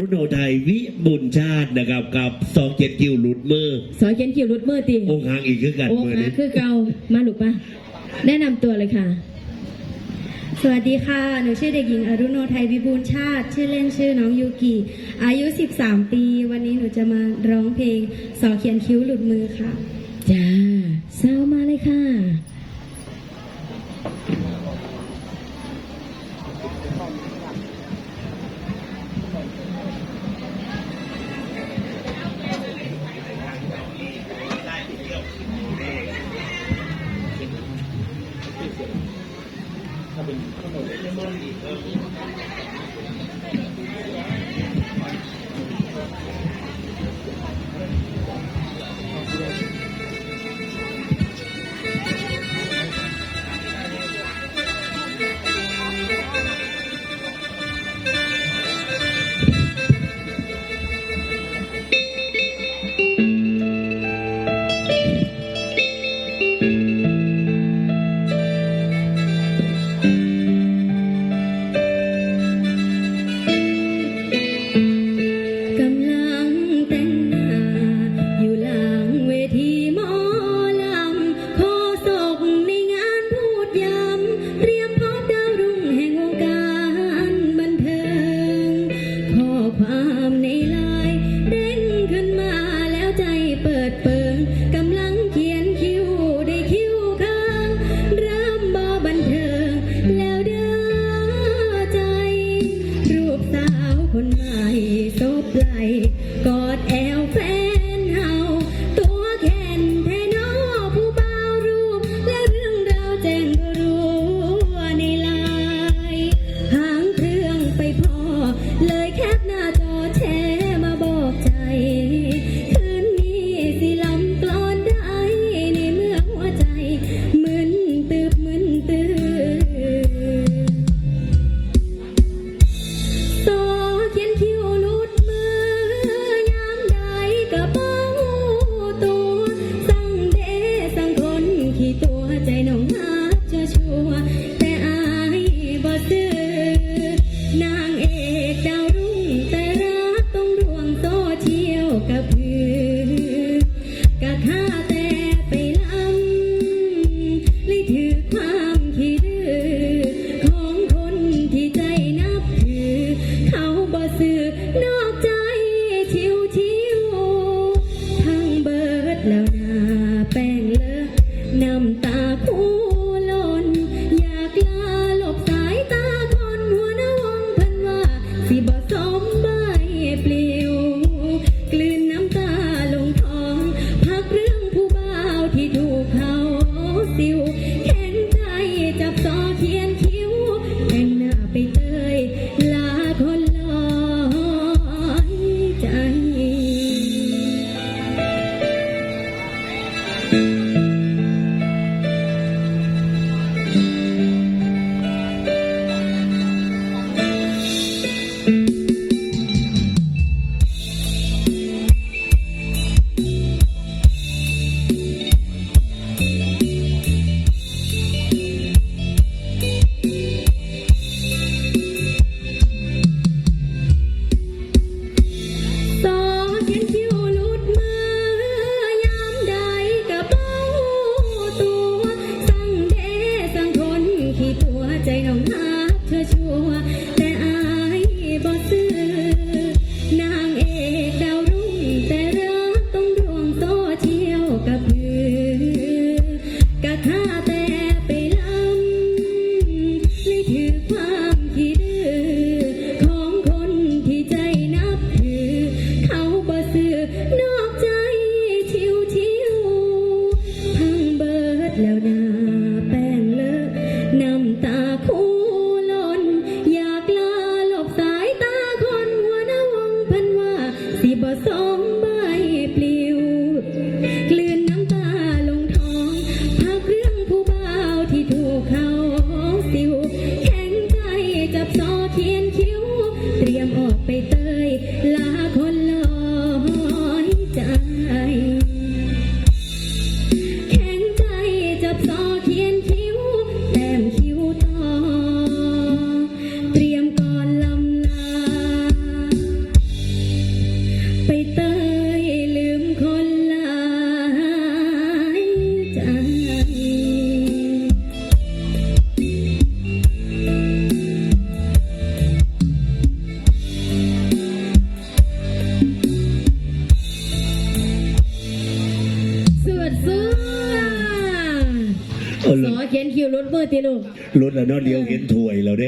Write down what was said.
รุโนไทยวิบุญชาตินะครับกับสองเจ็ดกิวหลุดมือสอยเขียนกิ่วรุดมือตีองค์หางอีกคือกันโอ้มือนะคือเกามาหลุกปะแนะนำตัวเลยค่ะ สวัสดีค่ะ หนูชื่อเด็กหญิงอรุโนไทยวิบูลชาติ ชื่อเล่นชื่อน้องยูกิ อายุสิบสามปี วันนี้หนูจะมาร้องเพลงสอเขียนคิ้วหลุดมือค่ะ จ้าสาวมาเลยค่ะ Thank you. God. ชั่ว สอเขียนคิวรุดมือตีลูก รถแล้วเนาะเดียวเห็นถ้วยแล้วเด้